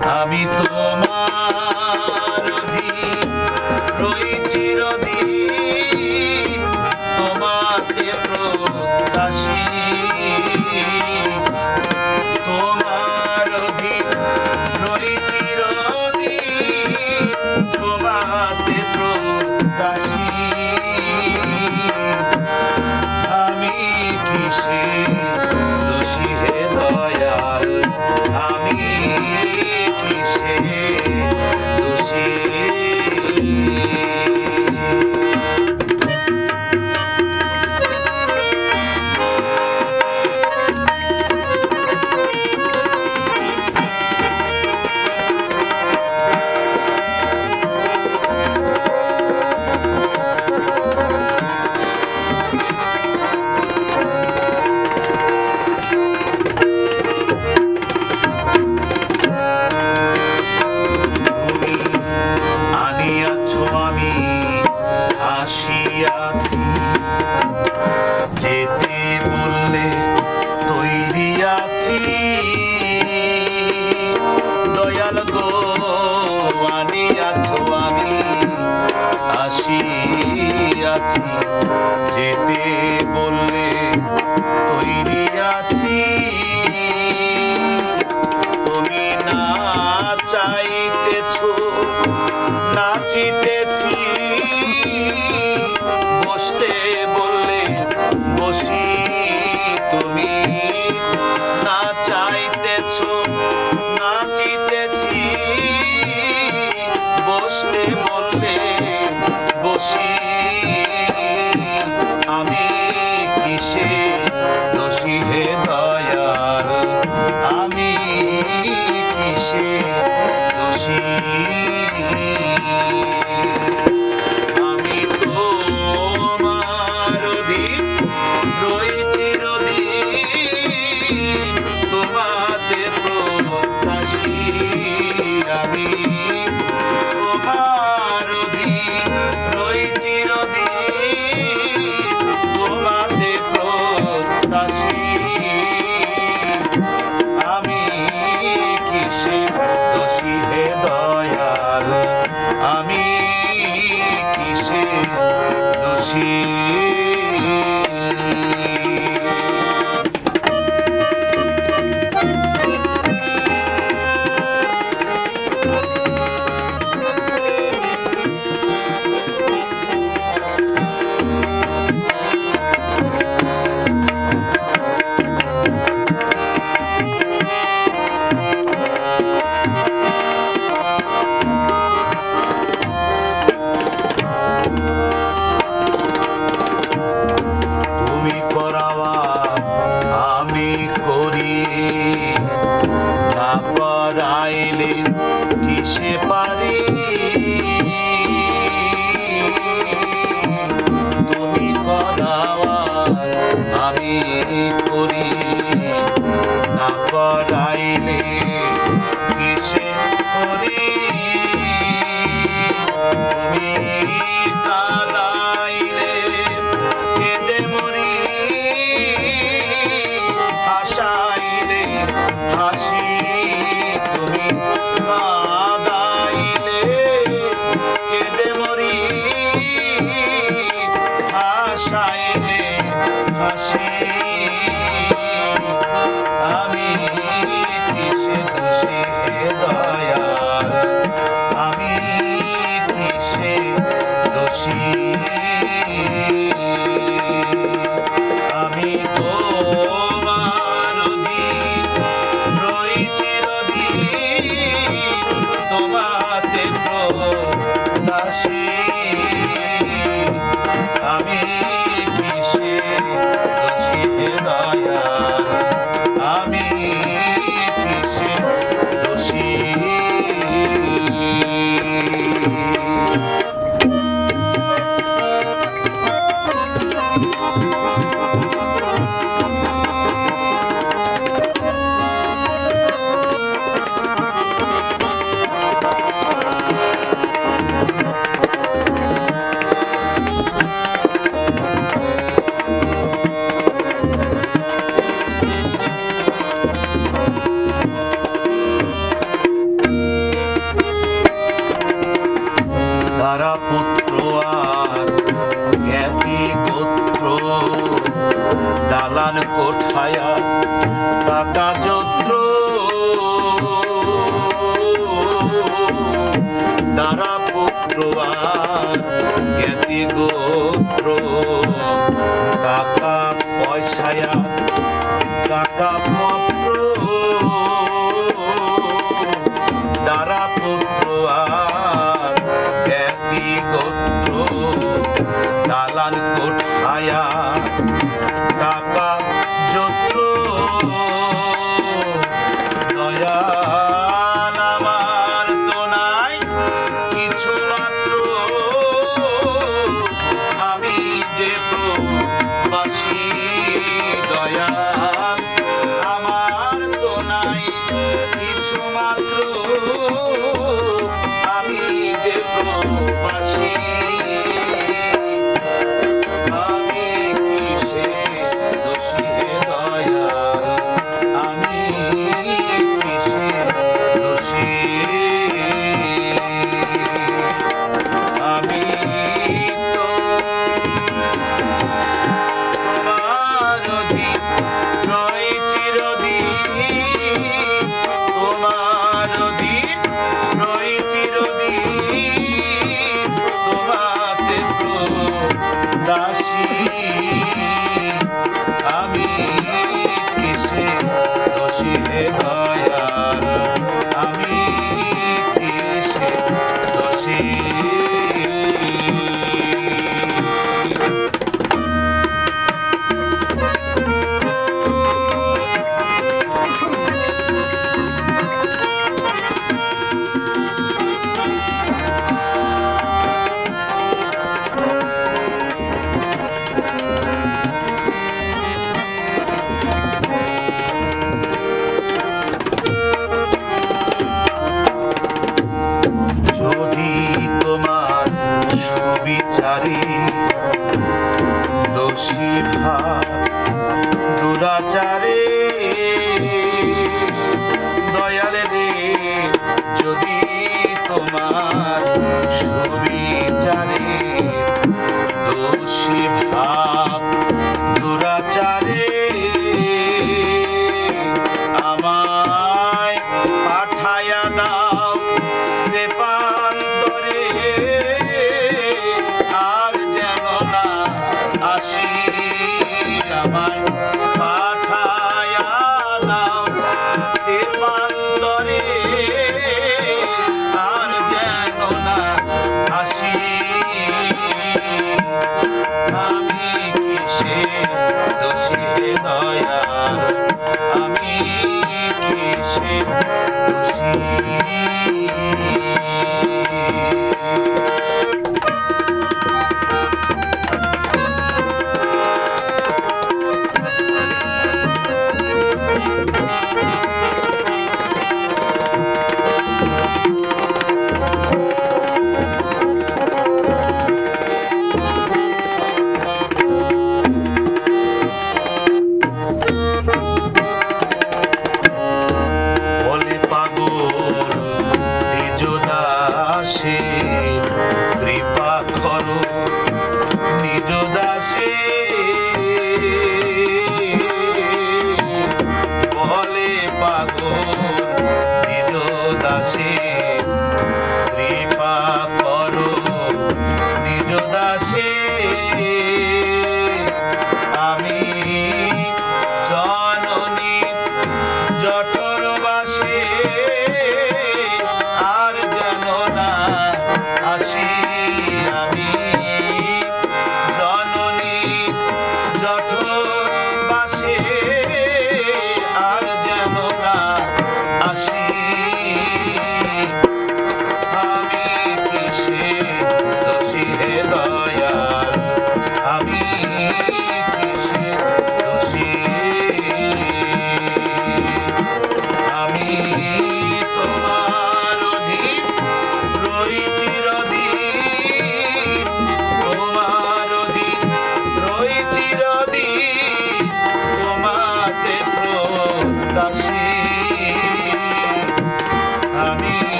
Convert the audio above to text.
আমি তোমার রই চিরদিন, তোমাতে প্রত্যাশী। তোমার রই চিরদিন, তোমাতে প্রত্যাশী। আমি কিসে দোষী আমি আসিয়াছি যেতে বললে তৈরি আছি। তুমি না চাইতেছ নাচিতেছি কিসে দোষী আমি করাইলে কিসে পারি? তুমি করাওয়া আমি করি। না করাইলে কিসে করি? হাসি ঠায়া টাকা যত্র। দ্বারা পুত্র আর জ্ঞাতি গো। Thank you. যদি তোমার সুবিচারে দোষী ভাব দয়াল আমি কিসে দোষী